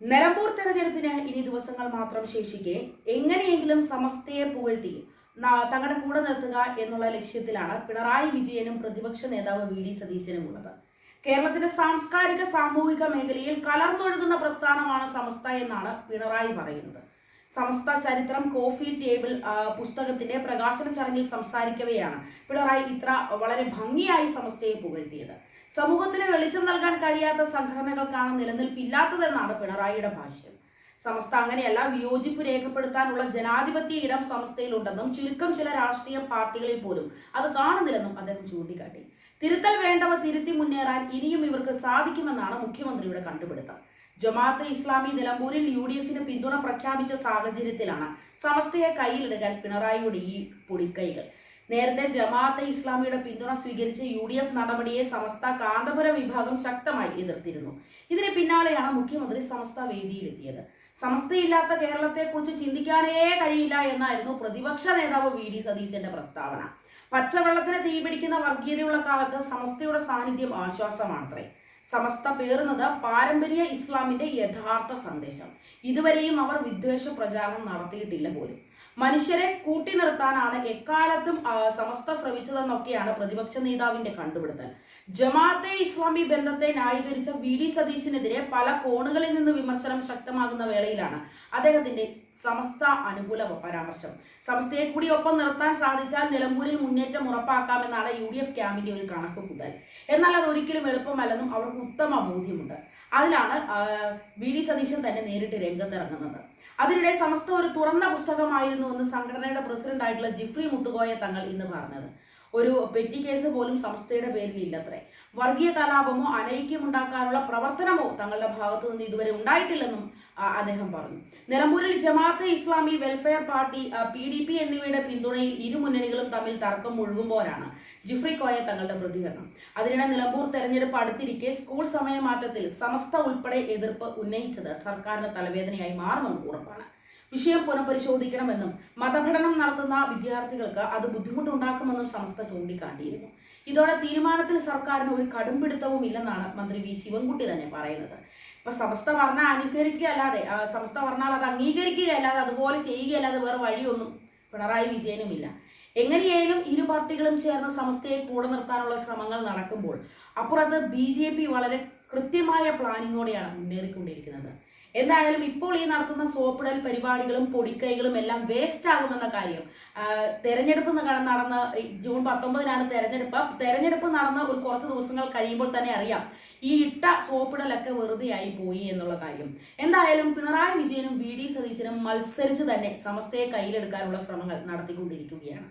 നിലമ്പൂർ തെരഞ്ഞെടുപ്പിന് ഇനി ദിവസങ്ങൾ മാത്രം ശേഷിക്കെ എങ്ങനെയെങ്കിലും സമസ്തയെ പുകഴ്ത്തി തങ്ങളുടെ കൂടെ നിർത്തുക എന്നുള്ള ലക്ഷ്യത്തിലാണ് പിണറായി വിജയനും പ്രതിപക്ഷ നേതാവ് വി ഡി സതീശനും ഉള്ളത്. കേരളത്തിന്റെ സാംസ്കാരിക സാമൂഹിക മേഖലയിൽ കലർന്നൊഴുകുന്ന പ്രസ്ഥാനമാണ് സമസ്ത എന്നാണ് പിണറായി പറയുന്നത്. സമസ്ത ചരിത്രം കോഫി ടേബിൾ പുസ്തകത്തിന്റെ പ്രകാശന ചടങ്ങിൽ സംസാരിക്കവെയാണ് പിണറായി ഇത്ര വളരെ ഭംഗിയായി സമസ്തയെ പുകഴ്ത്തിയത്. സമൂഹത്തിന് വെളിച്ചം നൽകാൻ കഴിയാത്ത സംഘടനകൾക്കാണ് നിലനിൽപ്പില്ലാത്തതെന്നാണ് പിണറായിയുടെ ഭാഷ്യം. സമസ്ത അങ്ങനെയല്ല വിയോജിപ്പ് രേഖപ്പെടുത്താനുള്ള ജനാധിപത്യ ഇടം സമസ്തയിലുണ്ടെന്നും ചുരുക്കം ചില രാഷ്ട്രീയ പാർട്ടികളിൽ പോലും അത് കാണുന്നില്ലെന്നും അദ്ദേഹം ചൂണ്ടിക്കാട്ടി. തിരുത്തൽ വേണ്ടവ തിരുത്തി മുന്നേറാൻ ഇനിയും ഇവർക്ക് സാധിക്കുമെന്നാണ് മുഖ്യമന്ത്രിയുടെ കണ്ടുപിടുത്തം. ജമാഅത്ത് ഇസ്ലാമി നിലമ്പൂരിൽ യു ഡി എഫിന് പിന്തുണ പ്രഖ്യാപിച്ച സാഹചര്യത്തിലാണ് സമസ്തയെ കയ്യിലെടുക്കാൻ പിണറായിയുടെ ഈ പൊടിക്കൈകൾ. നേരത്തെ ജമാഅത്തെ ഇസ്ലാമിയുടെ പിന്തുണ സ്വീകരിച്ച് യു ഡി എഫ് നടപടിയെ സമസ്ത കാന്തപുര വിഭാഗം ശക്തമായി എതിർത്തിരുന്നു. ഇതിന് പിന്നാലെയാണ് മുഖ്യമന്ത്രി സമസ്ത വേദിയിലെത്തിയത്. സമസ്തയില്ലാത്ത കേരളത്തെക്കുറിച്ച് ചിന്തിക്കാനേ കഴിയില്ല എന്നായിരുന്നു പ്രതിപക്ഷ നേതാവ് വി ഡി സതീശന്റെ പ്രസ്താവന. പച്ചവെള്ളത്തിന് തീപിടിക്കുന്ന വർഗീയതയുള്ള കാലത്ത് സമസ്തയുടെ സാന്നിധ്യം ആശ്വാസമാണത്രേ. സമസ്ത പേറുന്നത് പാരമ്പര്യ ഇസ്ലാമിന്റെ യഥാർത്ഥ സന്ദേശം. ഇതുവരെയും അവർ വിദ്വേഷ പ്രചാരണം നടത്തിയിട്ടില്ല പോലും. മനുഷ്യരെ കൂട്ടി നിർത്താനാണ് എക്കാലത്തും സമസ്ത ശ്രമിച്ചതെന്നൊക്കെയാണ് പ്രതിപക്ഷ നേതാവിന്റെ കണ്ടുപിടുത്തൽ. ജമാഅത്തെ ഇസ്ലാമി ബന്ധത്തെ ന്യായീകരിച്ച വി ഡി സതീശിനെതിരെ പല കോണുകളിൽ നിന്ന് വിമർശനം ശക്തമാകുന്ന വേളയിലാണ് അദ്ദേഹത്തിന്റെ സമസ്ത അനുകൂല പരാമർശം. സമസ്തയെ കൂടി ഒപ്പം നിർത്താൻ സാധിച്ചാൽ നിലമ്പൂരിൽ മുന്നേറ്റം ഉറപ്പാക്കാമെന്നാണ് യു ഡി എഫ് ക്യാമ്പിന്റെ ഒരു കണക്ക് കൂട്ടൽ. എന്നാൽ അത് ഒരിക്കലും എളുപ്പമല്ലെന്നും അവർക്ക് ഉത്തമ ബോധ്യമുണ്ട്. അതിലാണ് വി ഡി സതീശൻ തന്നെ നേരിട്ട് രംഗത്തിറങ്ങുന്നത്. അതിനിടെ സമസ്ത ഒരു തുറന്ന പുസ്തകമായിരുന്നു എന്ന് സംഘടനയുടെ പ്രസിഡന്റ് ആയിട്ടുള്ള ജിഫ്രി മുത്തുകോയ തങ്ങൾ ഇന്ന് പറഞ്ഞത്. ഒരു പെറ്റി കേസ് പോലും സംസ്ഥയുടെ പേരിൽ ഇല്ലത്രേ വർഗീയ കലാപമോ അനൈക്യമുണ്ടാക്കാനുള്ള പ്രവർത്തനമോ തങ്ങളുടെ ഭാഗത്തു നിന്ന് ഇതുവരെ ഉണ്ടായിട്ടില്ലെന്നും അദ്ദേഹം പറഞ്ഞു. നിലമ്പൂരിൽ Jamaat-e Islami welfare party P D P എന്നിവയുടെ പിന്തുണയിൽ ഇരു മുന്നണികളും തമ്മിൽ തർക്കം മുഴുകുമ്പോഴാണ് ജിഫ്രി കോയ തങ്ങളുടെ പ്രതികരണം. അതിനിടെ നിലമ്പൂർ തെരഞ്ഞെടുപ്പ് അടുത്തിരിക്കെ സ്കൂൾ സമയമാറ്റത്തിൽ സമസ്ത ഉൾപ്പെടെ എതിർപ്പ് ഉന്നയിച്ചത് സർക്കാരിന് തലവേദനയായി മാറുമെന്ന് ഉറപ്പാണ്. വിഷയം പുനഃപരിശോധിക്കണമെന്നും മതപഠനം നടത്തുന്ന വിദ്യാർത്ഥികൾക്ക് അത് ബുദ്ധിമുട്ടുണ്ടാക്കുമെന്നും സംസ്ഥ ചൂണ്ടിക്കാട്ടിയിരുന്നു. ഇതോടെ തീരുമാനത്തിൽ സർക്കാരിന് ഒരു കടുംപിടുത്തവും ഇല്ലെന്നാണ് മന്ത്രി വി ശിവൻകുട്ടി തന്നെ പറയുന്നത്. ഇപ്പൊ സമസ്ത പറഞ്ഞാൽ അനുകരിക്കുക അല്ലാതെ സമസ്ത പറഞ്ഞാൽ അത് അംഗീകരിക്കുക അല്ലാതെ അതുപോലെ ചെയ്യുകയല്ലാതെ വേറെ വഴിയൊന്നും പിണറായി വിജയനുമില്ല. എങ്ങനെയായാലും ഇരു പാർട്ടികളും ചേർന്ന് സമസ്തയെ കൂടെ നിർത്താനുള്ള ശ്രമങ്ങൾ നടക്കുമ്പോൾ അപ്പുറത്ത് ബി വളരെ കൃത്യമായ പ്ലാനിങ്ങോടെയാണ് മുന്നേറിക്കൊണ്ടിരിക്കുന്നത്. എന്തായാലും ഇപ്പോൾ ഈ നടത്തുന്ന സോപ്പിടൽ പരിപാടികളും പൊടിക്കൈകളും എല്ലാം വേസ്റ്റ് ആകുമെന്ന കാര്യം. തെരഞ്ഞെടുപ്പ് നടന്ന ജൂൺ പത്തൊമ്പതിനാണ് തെരഞ്ഞെടുപ്പ്. തെരഞ്ഞെടുപ്പ് നടന്ന ഒരു കുറച്ച് ദിവസങ്ങൾ കഴിയുമ്പോൾ തന്നെ അറിയാം ഈ ഇട്ട സോപ്പിടലൊക്കെ വെറുതെ ആയി പോയി എന്നുള്ള കാര്യം. എന്തായാലും പിണറായി വിജയനും വി. ഡി. സതീശനും മത്സരിച്ച് തന്നെ സമസ്തയെ കയ്യിലെടുക്കാനുള്ള ശ്രമങ്ങൾ നടത്തിക്കൊണ്ടിരിക്കുകയാണ്.